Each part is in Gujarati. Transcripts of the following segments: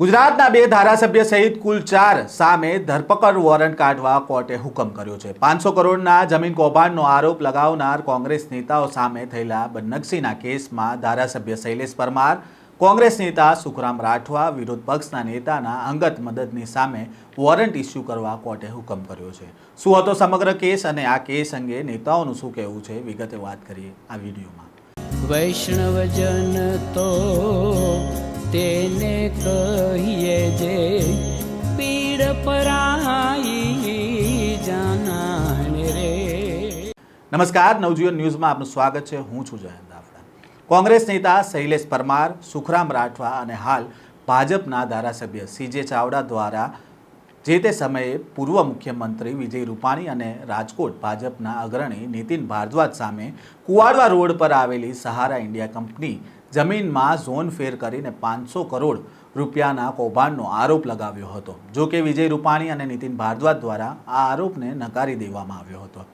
ગુજરાતના બે ધારાસભ્ય સહિત કુલ ચાર સામે ધરપકડ વોરંટ કાઢવા કોર્ટે હુકમ કર્યો છે. પાંચસો કરોડના જમીન કૌભાંડનો આરોપ લગાવનાર કોંગ્રેસ નેતાઓ સામે થયેલા બદનક્ષીના કેસમાં ધારાસભ્ય શૈલેષ પરમાર, કોંગ્રેસ નેતા સુખરામ રાઠવા, વિરોધ પક્ષના નેતાના અંગત મદદની સામે વોરંટ ઇસ્યુ કરવા કોર્ટે હુકમ કર્યો છે. શું હતો સમગ્ર કેસ અને આ કેસ અંગે નેતાઓનું શું કહેવું છે? વિગતે વાત કરીએ આ વિડીયોમાં. વૈષ્ણવજન તો તેને કહીએ જે પીડ પરાઈ જાનાને રે. નમસ્કાર, નવજીવન ન્યૂઝમાં આપનું સ્વાગત છે. હું છું જયંત કોંગ્રેસ નેતા શૈલેષ પરમાર, સુખરામ રાઠવા અને હાલ ભાજપના ધારાસભ્ય સીજે ચાવડા દ્વારા જે તે સમયે પૂર્વ મુખ્યમંત્રી વિજય રૂપાણી અને રાજકોટ ભાજપના અગ્રણી નીતિન ભારદ્વાજ સામે કુવાડવા રોડ પર આવેલી સહારા ઇન્ડિયા કંપની જમીનમાં ઝોન ફેર કરીને પાંચસો કરોડ રૂપિયાના કૌભાંડનો આરોપ લગાવ્યો હતો. જો કે વિજય રૂપાણી અને નીતિન ભારદ્વાજ દ્વારા આ આરોપને નકારી દેવામાં આવ્યો હતો.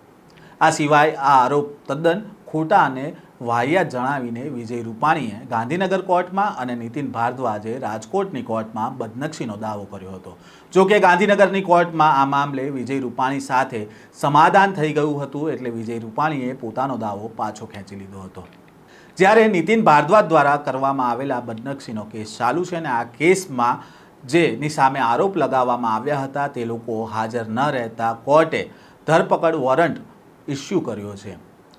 આ સિવાય આ આરોપ તદ્દન ખોટા અને વાહિયાત જણાવીને વિજય રૂપાણીએ ગાંધીનગર કોર્ટમાં અને નીતિન ભારદ્વાજે રાજકોટની કોર્ટમાં બદનક્ષીનો દાવો કર્યો હતો. જો કે ગાંધીનગરની કોર્ટમાં આ મામલે વિજય રૂપાણી સાથે સમાધાન થઈ ગયું હતું એટલે વિજય રૂપાણીએ પોતાનો દાવો પાછો ખેંચી લીધો હતો. જ્યારે નીતિન ભારદ્વાજ દ્વારા કરવામાં આવેલા બદનક્ષીનો કેસ ચાલુ છે અને આ કેસમાં જેની સામે આરોપ લગાવવામાં આવ્યા હતા તે લોકો હાજર ન રહેતા કોર્ટે ધરપકડ વોરંટ ઇસ્યુ કર્યો છે.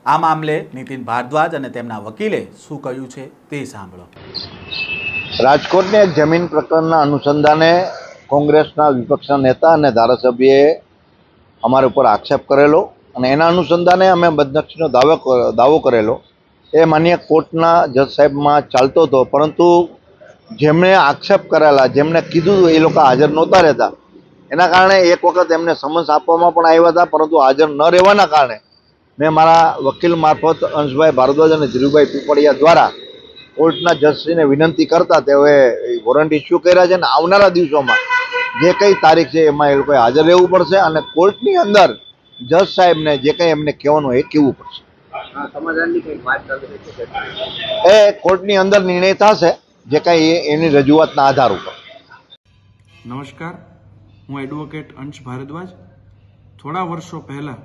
આ મામલે નીતિન ભારદ્વાજ અને તેમના વકીલે શું કહ્યું છે તે સાંભળો. રાજકોટની એક જમીન પ્રકરણના અનુસંધાને કોંગ્રેસના વિપક્ષના નેતા અને ધારાસભ્યએ અમારા ઉપર આક્ષેપ કરેલો અને એના અનુસંધાને અમે બદનક્ષીનો દાવો દાવો કરેલો. એ માન્ય કોર્ટના જજ સાહેબમાં ચાલતો હતો, પરંતુ જેમણે આક્ષેપ કરેલા, જેમણે કીધું એ લોકો હાજર નહોતા રહેતા. એના કારણે એક વખત એમને સમન્સ આપવામાં પણ આવ્યા હતા, પરંતુ હાજર ન રહેવાના કારણે મેં મારા વકીલ મારફત અંશભાઈ ભારદ્વાજ અને ધીરુભાઈ પીપળિયા દ્વારા કોર્ટના જજશ્રીને વિનંતી કરતા તેઓએ વોરંટ ઇસ્યુ કર્યા છે અને આવનારા દિવસોમાં જે કઈ તારીખ છે એમાં એ લોકોએ હાજર રહેવું પડશે અને કોર્ટની અંદર જજ સાહેબને જે કંઈ એમને કહેવાનું એ કહેવું પડશે. એ કોર્ટની અંદર નિર્ણય થશે જે કાંઈ એની રજૂઆતના આધાર ઉપર. નમસ્કાર હું એડવોકેટ અંશ ભારદ્વાજ. થોડા વર્ષો પહેલાં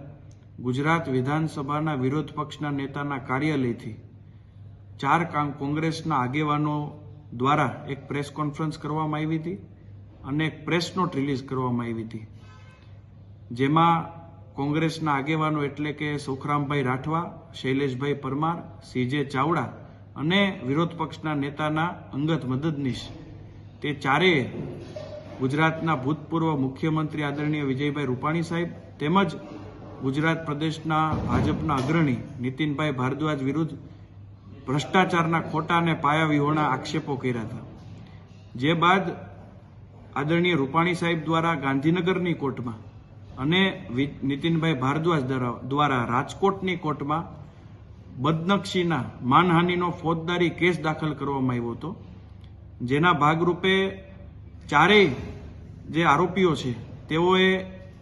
ગુજરાત વિધાનસભાના વિરોધ પક્ષના નેતાના કાર્યાલયથી ચાર કામ કોંગ્રેસના આગેવાનો દ્વારા એક પ્રેસ કોન્ફરન્સ કરવામાં આવી હતી અને એક પ્રેસ નોટ રિલીઝ કરવામાં આવી હતી. જેમાં કોંગ્રેસના આગેવાનો એટલે કે સુખરામભાઈ રાઠવા, શૈલેષભાઈ પરમાર, સીજે ચાવડા અને વિરોધ પક્ષના નેતાના અંગત મદદનીશ. તે ચારેય ગુજરાતના ભૂતપૂર્વ મુખ્યમંત્રી આદરણીય વિજયભાઈ રૂપાણી સાહેબ તેમજ ગુજરાત પ્રદેશના ભાજપના અગ્રણી નીતિનભાઈ ભારદ્વાજ વિરુદ્ધ ભ્રષ્ટાચારના ખોટા અને પાયાવિહોણા આક્ષેપો કર્યા હતા. જે બાદ આદરણીય રૂપાણી સાહેબ દ્વારા ગાંધીનગરની કોર્ટમાં અને નીતિનભાઈ ભારદ્વાજ દ્વારા રાજકોટની કોર્ટમાં બદનક્ષીના માનહાનિનો ફોજદારી કેસ દાખલ કરવામાં આવ્યો હતો. જેના ભાગરૂપે ચારેય જે આરોપીઓ છે, તેઓએ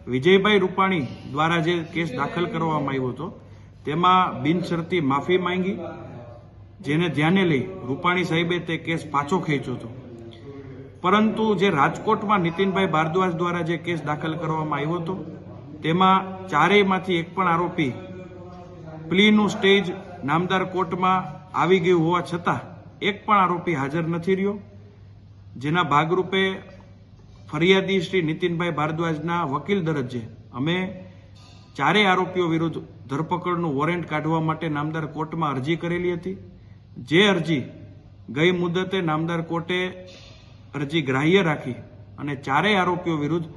વિજયભાઈ રૂપાણી દ્વારા જે કેસ દાખલ કરવામાં આવ્યો હતો, તેમાં બિનશરતી માફી માંગી, જેને ધ્યાને લઈ રૂપાણી સાહેબે તે કેસ પાછો ખેંચ્યો હતો. પરંતુ જે રાજકોટમાં નીતિનભાઈ ભારદ્વાજ દ્વારા જે કેસ દાખલ કરવામાં આવ્યો હતો, તેમાં ચારેયમાંથી એક પણ આરોપી પ્લીનું સ્ટેજ નામદાર કોર્ટમાં આવી ગયું હોવા છતાં એક પણ આરોપી હાજર નથી રહ્યો, જેના ભાગરૂપે ફરિયાદી શ્રી નીતિનભાઈ ભારદ્વાજના વકીલ દરજ્જે અમે ચારેય આરોપીઓ વિરુદ્ધ ધરપકડનું વોરંટ કાઢવા માટે નામદાર કોર્ટમાં અરજી કરેલી હતી. જે અરજી ગઈ મુદતે નામદાર કોર્ટે અરજી ગ્રાહ્ય રાખી અને ચારેય આરોપીઓ વિરુદ્ધ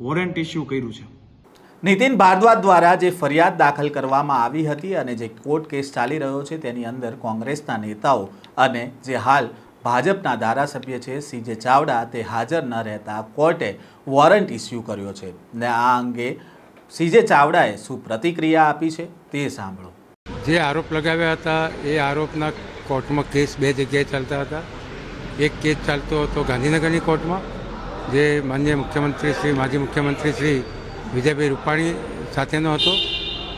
વોરંટ ઇસ્યુ કર્યું છે. નીતિન ભારદ્વાજ દ્વારા જે ફરિયાદ દાખલ કરવામાં આવી હતી અને જે કોર્ટ કેસ ચાલી રહ્યો છે તેની અંદર કોંગ્રેસના નેતાઓ અને જે હાલ ભાજપના ધારાસભ્ય છે સીજે ચાવડા તે હાજર ન રહેતા કોર્ટે વોરંટ ઇસ્યુ કર્યો છે. ને આ અંગે સીજે ચાવડાએ શું પ્રતિક્રિયા આપી છે તે સાંભળો. જે આરોપ લગાવ્યા હતા એ આરોપના કોર્ટમાં કેસ બે જગ્યાએ ચાલતા હતા. એક કેસ ચાલતો હતો ગાંધીનગરની કોર્ટમાં, જે માન્ય મુખ્યમંત્રી શ્રી, માજી મુખ્યમંત્રી શ્રી વિજયભાઈ રૂપાણી સાથેનો હતો.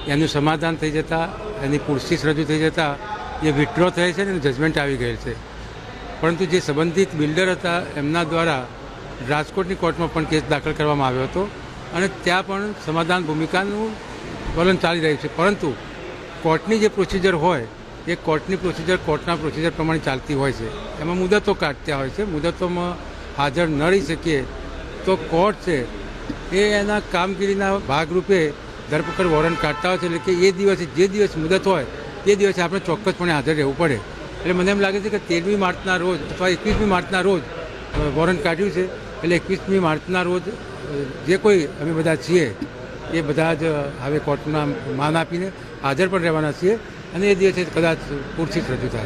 એનું સમાધાન થઈ જતાં, એની પુરસીસ રજૂ થઈ જતાં, એ વિથડ્રો થયેલ છે ને જજમેન્ટ આવી ગયેલ છે. પરંતુ જે સંબંધિત બિલ્ડર હતા, એમના દ્વારા રાજકોટની કોર્ટમાં પણ કેસ દાખલ કરવામાં આવ્યો હતો અને ત્યાં પણ સમાધાન ભૂમિકાનું વલણ ચાલી રહ્યું છે. પરંતુ કોર્ટની જે પ્રોસિજર હોય એ કોર્ટની પ્રોસિજર કોર્ટના પ્રોસિજર પ્રમાણે ચાલતી હોય છે. એમાં મુદતો કાઢતા હોય છે. મુદતોમાં હાજર ન રહી શકીએ તો કોર્ટ છે એ એના કામગીરીના ભાગરૂપે ધરપકડ વોરંટ કાઢતા હોય છે. એટલે કે એ દિવસે જે દિવસ મુદત હોય તે દિવસે આપણે ચોક્કસપણે હાજર રહેવું પડે. એટલે મને એમ લાગે છે કે તેરમી માર્ચના રોજ અથવા એકવીસમી માર્ચના રોજ વોરંટ કાઢ્યું છે. એટલે એકવીસમી માર્ચના રોજ જે કોઈ અમે બધા છીએ, એ બધા જ હવે કોર્ટના માન આપીને હાજર પણ રહેવાના છીએ. અને એ દિવસે કદાચ પૂરથી રજૂ થાય.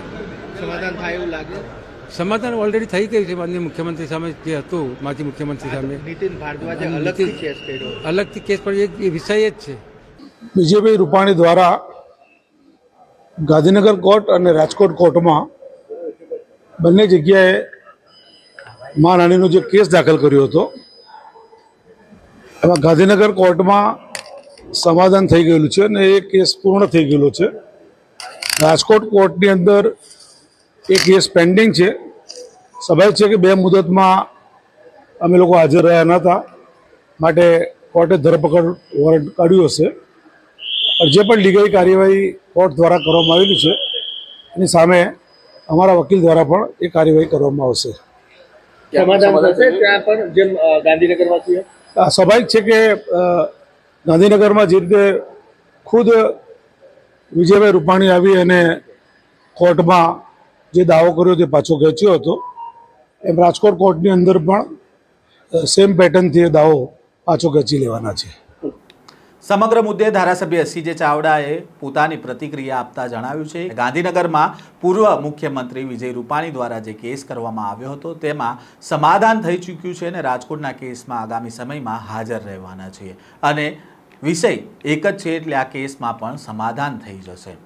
સમાધાન થાય એવું લાગે? સમાધાન ઓલરેડી થઈ ગયું છે. માનનીય મુખ્યમંત્રી સામે જે હતું માજી મુખ્યમંત્રી સામે. નીતિન ભારદ્વાજે અલગથી કેસ કર્યો. અલગથી કેસ પણ એ- એ વિષય જ છે. વિજયભાઈ રૂપાણી દ્વારા ગાંધીનગર કોર્ટ અને રાજકોટ કોર્ટમાં બંને જગ્યાએ માનહાનિનો જે કેસ દાખલ કર્યો હતો એમાં ગાંધીનગર કોર્ટમાં સમાધાન થઈ ગયેલું છે અને એ કેસ પૂર્ણ થઈ ગયેલો છે. રાજકોટ કોર્ટની અંદર એ કેસ પેન્ડિંગ છે. સ્વાભાવિક છે કે બે મુદતમાં અમે લોકો હાજર રહ્યા નહોતા માટે કોર્ટે ધરપકડ વોરંટ કાઢ્યું હશે. જે પણ લીગલ કાર્યવાહી કોર્ટ દ્વારા કરવામાં આવેલી છે એની સામે અમારા વકીલ દ્વારા પણ એ કાર્યવાહી કરવામાં આવશે. સ્વાભાવિક છે? કે ગાંધીનગરમાં જે રીતે ખુદ વિજયભાઈ રૂપાણી આવી અને કોર્ટમાં જે દાવો કર્યો તે પાછો ખેંચ્યો હતો. એમ રાજકોટ કોર્ટની અંદર પણ સેમ પેટર્નથી એ દાવો પાછો ખેંચી લેવાના છે. સમગ્ર મુદ્દે ધારાસભ્ય સીજે ચાવડાએ પોતાની પ્રતિક્રિયા આપતા જણાવ્યું છે. ગાંધીનગરમાં પૂર્વ મુખ્યમંત્રી વિજય રૂપાણી દ્વારા જે કેસ કરવામાં આવ્યો હતો, તેમાં સમાધાન થઈ ચૂક્યું છે અને રાજકોટના કેસમાં આગામી સમયમાં હાજર રહેવાના છે. અને વિષય એક જ છે એટલે આ કેસમાં પણ સમાધાન થઈ જશે.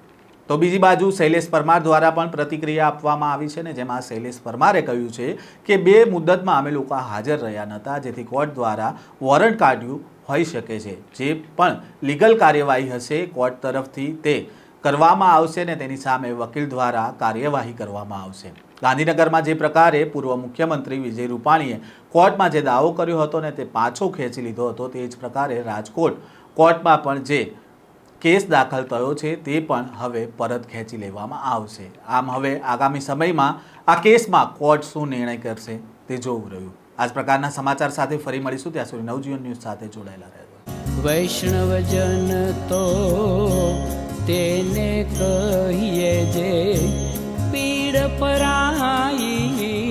તો બીજી બાજુ શૈલેષ પરમાર દ્વારા પણ પ્રતિક્રિયા આપવામાં આવી છે ને જેમાં શૈલેષ પરમારે કહ્યું છે કે બે મુદ્દતમાં અમે લોકો હાજર રહ્યા નહોતા જેથી કોર્ટ દ્વારા વોરંટ કાઢ્યું હોઈ શકે છે. જે પણ લીગલ કાર્યવાહી હશે કોર્ટ તરફથી તે કરવામાં આવશે ને તેની સામે વકીલ દ્વારા કાર્યવાહી કરવામાં આવશે. ગાંધીનગરમાં જે પ્રકારે પૂર્વ મુખ્યમંત્રી વિજય રૂપાણીએ કોર્ટમાં જે દાવો કર્યો હતો ને તે પાછો ખેંચી લીધો હતો તે જ પ્રકારે રાજકોટ કોર્ટમાં પણ જે કેસ દાખલ થયો છે તે પણ હવે પરત ખેંચી લેવામાં આવશે. આમ હવે આગામી સમયમાં આ કેસમાં કોર્ટ શું નિર્ણય કરશે તે જોવું રહ્યું. આ જ પ્રકારના સમાચાર સાથે ફરી મળીશું. ત્યાં સુધી નવજીવન ન્યૂઝ સાથે જોડાયેલા રહેજો. વૈષ્ણવજન તો તેને કહીએ જે પીડ પરાઈ